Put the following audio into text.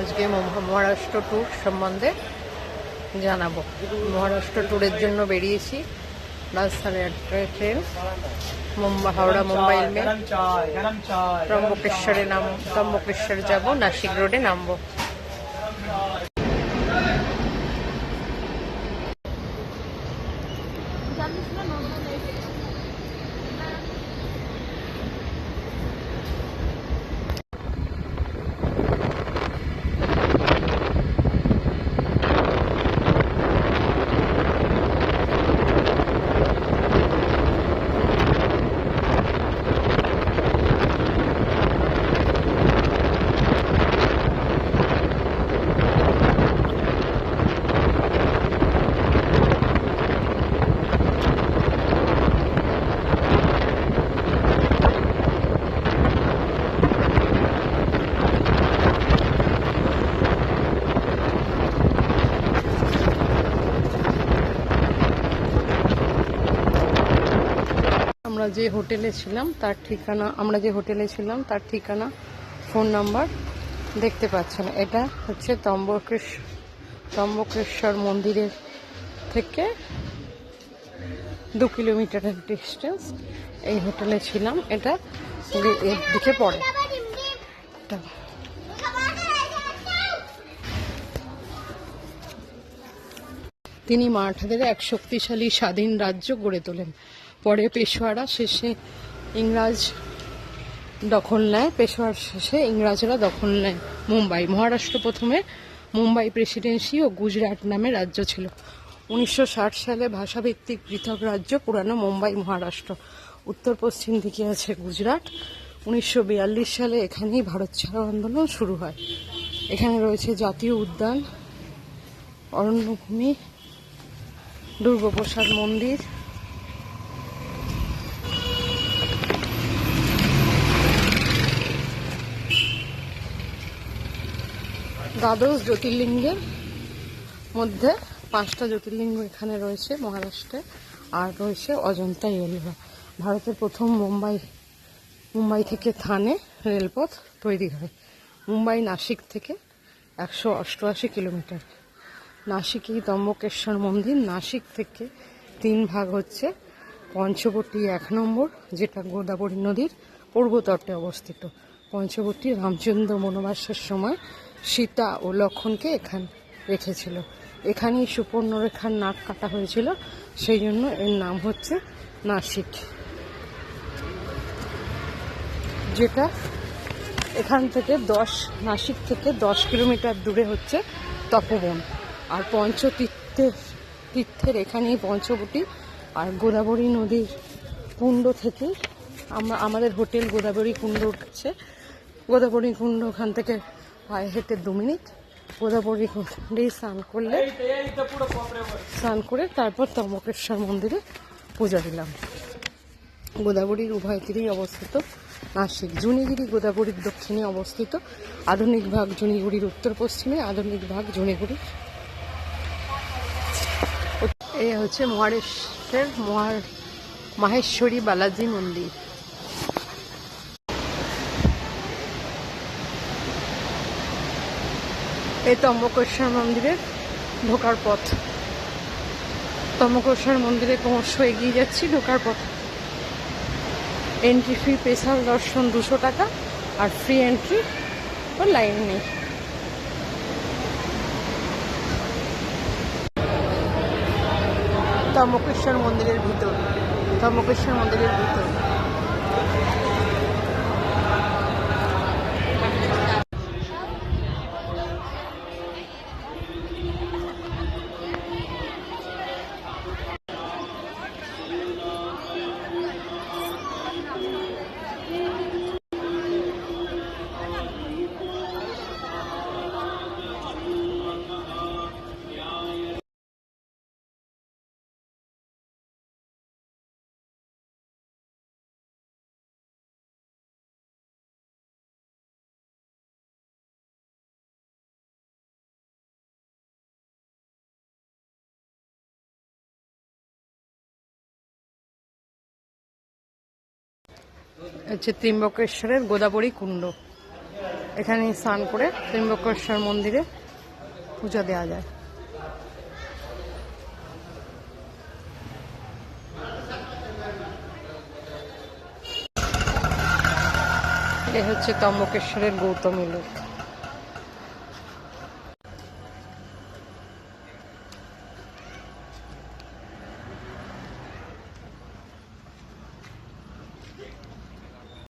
আজকে মহারাষ্ট্র ট্যুর সম্বন্ধে জানাব। মহারাষ্ট্র ট্যুরের জন্য বেরিয়েছি। রাত সাড়ে ট্রেন মুম্বাই হাওড়া মুম্বাই মে ত্রম্বকেশ্বরে নাম ত্রম্বকেশ্বর যাব নাসিক রোডে নামবো। জানিস না আমরা যে হোটেলে ছিলাম, তার ঠিকানা, আমরা যে হোটেলে ছিলাম, তার ঠিকানা, ফোন নাম্বার দেখতে পাচ্ছেন। এটা হচ্ছে তম্বকেশ, তম্বকেশ্বর মন্দিরের থেকে দু কিলোমিটারের ডিস্টেন্স এই হোটেলে ছিলাম। এটা দিকে পড়ে। তিনি মারাঠাদের এক শক্তিশালী স্বাধীন রাজ্য গড়ে তোলেন। পরে পেশোয়ারা শেষে ইংরাজ দখল নেয়। পেশোয়ার শেষে ইংরাজরা দখল নেয় মুম্বাই। মহারাষ্ট্র প্রথমে মুম্বাই প্রেসিডেন্সি ও গুজরাট নামে রাজ্য ছিল। উনিশশো ষাট সালে ভাষাভিত্তিক পৃথক রাজ্য পুরানো মুম্বাই, মহারাষ্ট্র। উত্তর পশ্চিম দিকে আছে গুজরাট। উনিশশো বিয়াল্লিশ সালে এখানেই ভারত ছাড়ো আন্দোলন শুরু হয়। এখানে রয়েছে জাতীয় উদ্যান, অরণ্যভূমি, দুর্গপ্রসাদ মন্দির দ্বাদশ জ্যোতির্লিঙ্গের মধ্যে পাঁচটা জ্যোতির্লিঙ্গ এখানে রয়েছে মহারাষ্ট্রে, আর রয়েছে অজন্তা ইয়োলোরা ভারতের প্রথম মুম্বাই মুম্বাই থেকে থানে রেলপথ তৈরি হয়। মুম্বাই নাসিক থেকে একশো অষ্টআশি কিলোমিটার। নাসিকেই ত্রম্বকেশ্বর মন্দির নাসিক থেকে তিন ভাগ হচ্ছে পঞ্চবটী এক নম্বর, যেটা গোদাবরী নদীর পূর্বতটে অবস্থিত। পঞ্চবটি রামচন্দ্র বনবাসের সময় সীতা ও লক্ষণকে এখানে রেখেছিল। এখানেই সুপর্ণরেখার নাক কাটা হয়েছিল। সেই জন্য এর নাম হচ্ছে নাসিক। যেটা এখান থেকে দশ, নাসিক থেকে দশ কিলোমিটার দূরে হচ্ছে তপবন। আর পঞ্চতীর্থের, তীর্থের এখানেই পঞ্চবটি আর গোদাবরী নদীর কুণ্ড থেকে আমরা, আমাদের হোটেল গোদাবরী কুণ্ড কাছে গোদাবরী কুণ্ড ওখান থেকে পায়ে হেঁটে দু মিনিট গোদাবরী কুণ্ডে স্নান করলে স্নান করে তারপর ত্রম্বকেশ্বর মন্দিরে পূজা দিলাম। গোদাবরীর উভয় তীরেই অবস্থিত নাসিক জুনিগিরি গোদাবরীর দক্ষিণে অবস্থিত আধুনিক ভাগ জুনিগুড়ির উত্তর পশ্চিমে আধুনিক ভাগ জুনিগুড়ির এই হচ্ছে মহারেশ্বর মহার মাহেশ্বরী বালাজি মন্দির। এই ত্রম্বকেশ্বর মন্দিরের ঢোকার পথ। ত্রম্বকেশ্বর মন্দিরে ক্রমশ এগিয়ে যাচ্ছি, ঢোকার পথ। এন্ট্রি ফি স্পেশাল দর্শন দুশো টাকা আর ফ্রি এন্ট্রি ও লাইন নেই। ত্রম্বকেশ্বর মন্দিরের ভিতর ত্রম্বকেশ্বর মন্দিরের ভিতর। হচ্ছে ত্রিম্বকেশ্বরের গোদাবরী কুণ্ড। এখানে স্নান করে ত্রিম্বকেশ্বর মন্দিরে পূজা দেওয়া যায়। এ হচ্ছে ত্রম্বকেশ্বরের গৌতমী লোক।